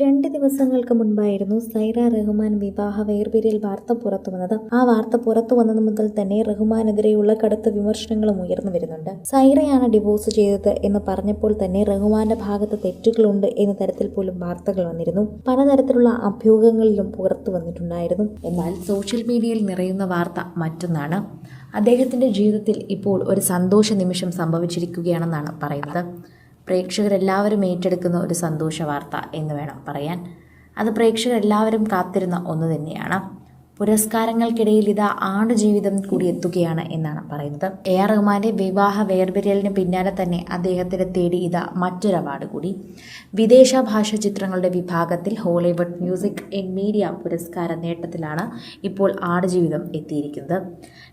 രണ്ട് ദിവസങ്ങൾക്ക് മുൻപായിരുന്നു സൈറ റഹ്മാൻ വിവാഹ വേർപിരിയൽ വാർത്ത പുറത്തു വന്നത്. ആ വാർത്ത പുറത്തു വന്നത് മുതൽ തന്നെ റഹ്മാനെതിരെയുള്ള കടുത്ത വിമർശനങ്ങളും ഉയർന്നു വരുന്നുണ്ട്. സൈറയാണ് ഡിവോഴ്സ് ചെയ്തത് എന്ന് പറഞ്ഞപ്പോൾ തന്നെ റഹ്മാന്റെ ഭാഗത്ത് തെറ്റുകളുണ്ട് എന്ന തരത്തിൽ പോലും വാർത്തകൾ വന്നിരുന്നു. പലതരത്തിലുള്ള അഭ്യൂഹങ്ങളിലും പുറത്തു വന്നിട്ടുണ്ടായിരുന്നു. എന്നാൽ സോഷ്യൽ മീഡിയയിൽ നിറയുന്ന വാർത്ത മറ്റൊന്നാണ്. അദ്ദേഹത്തിന്റെ ജീവിതത്തിൽ ഇപ്പോൾ ഒരു സന്തോഷ നിമിഷം സംഭവിച്ചിരിക്കുകയാണെന്നാണ് പറയുന്നത്. പ്രേക്ഷകരെല്ലാവരും ഏറ്റെടുക്കുന്ന ഒരു സന്തോഷ വാർത്ത എന്ന് വേണം പറയാൻ. അത് പ്രേക്ഷകരെല്ലാവരും കാത്തിരുന്ന ഒന്ന് തന്നെയാണ്. പുരസ്കാരങ്ങൾക്കിടയിൽ ഇതാ ആടുജീവിതം കൂടി എത്തുകയാണ് എന്നാണ് പറയുന്നത്. എ ആർ റഹ്മാന്റെ വിവാഹ വേർപിരിയലിന് പിന്നാലെ തന്നെ അദ്ദേഹത്തിന് തേടി ഇതാ മറ്റൊരു അവാർഡ് കൂടി. വിദേശ ഭാഷ ചിത്രങ്ങളുടെ വിഭാഗത്തിൽ ഹോളിവുഡ് മ്യൂസിക് ആൻഡ് മീഡിയ പുരസ്കാര നേട്ടത്തിലാണ് ഇപ്പോൾ ആടുജീവിതം എത്തിയിരിക്കുന്നത്.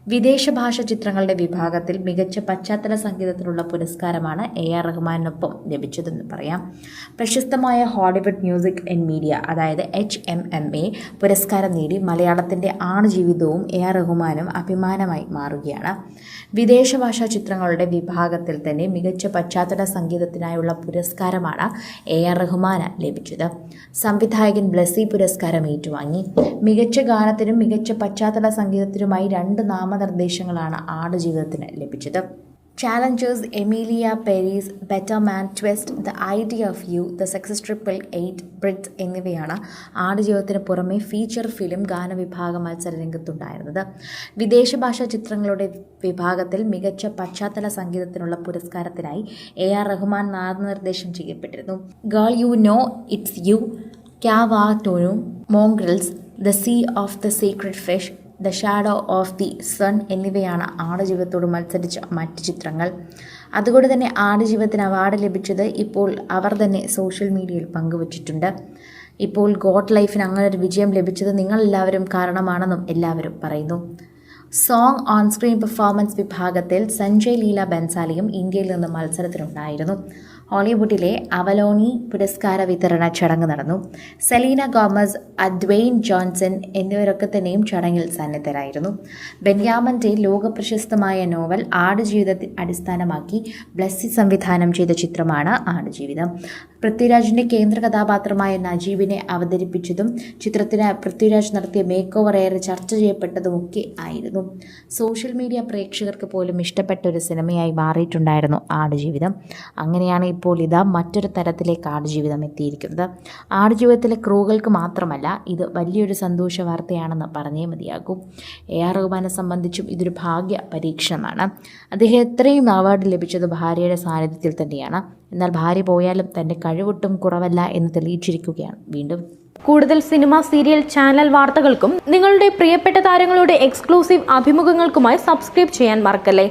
വിദേശ ഭാഷ ചിത്രങ്ങളുടെ വിഭാഗത്തിൽ മികച്ച പശ്ചാത്തല സംഗീതത്തിനുള്ള പുരസ്കാരമാണ് എ ആർ റഹ്മാനൊപ്പം ലഭിച്ചതെന്ന് പറയാം. പ്രശസ്തമായ ഹോളിവുഡ് മ്യൂസിക് ആൻഡ് മീഡിയ അതായത് എച്ച് എം എം എ പുരസ്കാരം നേടി മലയാളത്തിന്റെ ആണുജീവിതവും എ ആർ റഹ്മാനും അഭിമാനമായി മാറുകയാണ്. വിദേശ ഭാഷാ ചിത്രങ്ങളുടെ വിഭാഗത്തിൽ തന്നെ മികച്ച പശ്ചാത്തല സംഗീതത്തിനായുള്ള പുരസ്കാരമാണ് എ ആർ റഹ്മാന് ലഭിച്ചത്. സംവിധായകൻ ബ്ലസി പുരസ്കാരം ഏറ്റുവാങ്ങി. മികച്ച ഗാനത്തിനും മികച്ച പശ്ചാത്തല സംഗീതത്തിനുമായി രണ്ട് നാമനിർദ്ദേശങ്ങളാണ് ആടുജീവിതത്തിന് ലഭിച്ചത്. Challengers Emilia Perez better man twist the idea of you the success triple eight birds എന്നിവയാണ് ആടുജീവിതത്തിന് പുറമെ ഫീച്ചർ ഫിലിം ഗാനവിഭാഗ മത്സര രംഗത്തുണ്ടായിരുന്നത് വിദേശ ഭാഷാ ചിത്രങ്ങളുടെ വിഭാഗത്തിൽ മികച്ച പശ്ചാത്തല സംഗീതത്തിനുള്ള പുരസ്കാരത്തിനായി എ ആർ റഹ്മാൻ നാമനിർദ്ദേശം ചെയ്യപ്പെട്ടിരുന്നു. Girl you know it's you ക്യാ വാ ടോനു mongrels the sea of the secret fish the shadow of the sun എന്നിവയാണ് ആടുജീവിതത്തോട് മത്സരിച്ച മറ്റ് ചിത്രങ്ങൾ. അതുകൊണ്ട് തന്നെ ആടുജീവിതത്തിന് അവാർഡ് ലഭിച്ചത് ഇപ്പോൾ അവർ തന്നെ സോഷ്യൽ മീഡിയയിൽ പങ്കുവച്ചിട്ടുണ്ട്. ഇപ്പോൾ ഗോഡ് ലൈഫിന് അങ്ങനെ ഒരു വിജയം ലഭിച്ചത് നിങ്ങളെല്ലാവരും കാരണമാണെന്നും എല്ലാവരും പറയുന്നു. സോങ് ഓൺ സ്ക്രീൻ പെർഫോമൻസ് വിഭാഗത്തിൽ സഞ്ജയ് ലീല ബൻസാലിയും ഇന്ത്യയിൽ നിന്ന് മത്സരത്തിനുണ്ടായിരുന്നു. ഹോളിവുഡിലെ അവലോണി പുരസ്കാര വിതരണ ചടങ്ങ് നടന്നു. സെലീന ഗോമസ് അദ്വെയിൻ ജോൺസൺ എന്നിവരൊക്കെ തന്നെയും ചടങ്ങിൽ സന്നിധരായിരുന്നു. ബെന്യാമന്റെ ലോകപ്രശസ്തമായ നോവൽ ആടുജീവിതത്തെ അടിസ്ഥാനമാക്കി ബ്ലസ്സി സംവിധാനം ചെയ്ത ചിത്രമാണ് ആടുജീവിതം. പൃഥ്വിരാജിന്റെ കേന്ദ്ര കഥാപാത്രമായ നജീബിനെ അവതരിപ്പിച്ചതും ചിത്രത്തിന് പൃഥ്വിരാജ് നടത്തിയ മേക്ക് ഓവർ ഏറെ ചർച്ച ചെയ്യപ്പെട്ടതുമൊക്കെ ആയിരുന്നു. സോഷ്യൽ മീഡിയ പ്രേക്ഷകർക്ക് പോലും ഇഷ്ടപ്പെട്ട ഒരു സിനിമയായി മാറിയിട്ടുണ്ടായിരുന്നു ആടുജീവിതം അങ്ങനെയാണ് ഇപ്പോൾ ഇതാ മറ്റൊരു തരത്തിലേക്ക് ആടുജീവിതം എത്തിയിരിക്കുന്നത്. ആടുജീവിതത്തിലെ ക്രൂകൾക്ക് മാത്രമല്ല ഇത് വലിയൊരു സന്തോഷ വാർത്തയാണെന്ന് പറഞ്ഞേ മതിയാകും. എ ആർ റഹ്മാനെ സംബന്ധിച്ചും ഇതൊരു ഭാഗ്യ പരീക്ഷണമാണ്. അദ്ദേഹം എത്രയും അവാർഡ് ലഭിച്ചത് ഭാര്യയുടെ സാന്നിധ്യത്തിൽ തന്നെയാണ്. എന്നാൽ ഭാര്യ പോയാലും തന്റെ കഴിവൊട്ടും കുറവല്ല എന്ന് തെളിയിച്ചിരിക്കുകയാണ്. വീണ്ടും കൂടുതൽ സിനിമ സീരിയൽ ചാനൽ വാർത്തകൾക്കും നിങ്ങളുടെ പ്രിയപ്പെട്ട താരങ്ങളുടെ എക്സ്ക്ലൂസീവ് അഭിമുഖങ്ങൾക്കുമായി സബ്സ്ക്രൈബ് ചെയ്യാൻ മറക്കല്ലേ?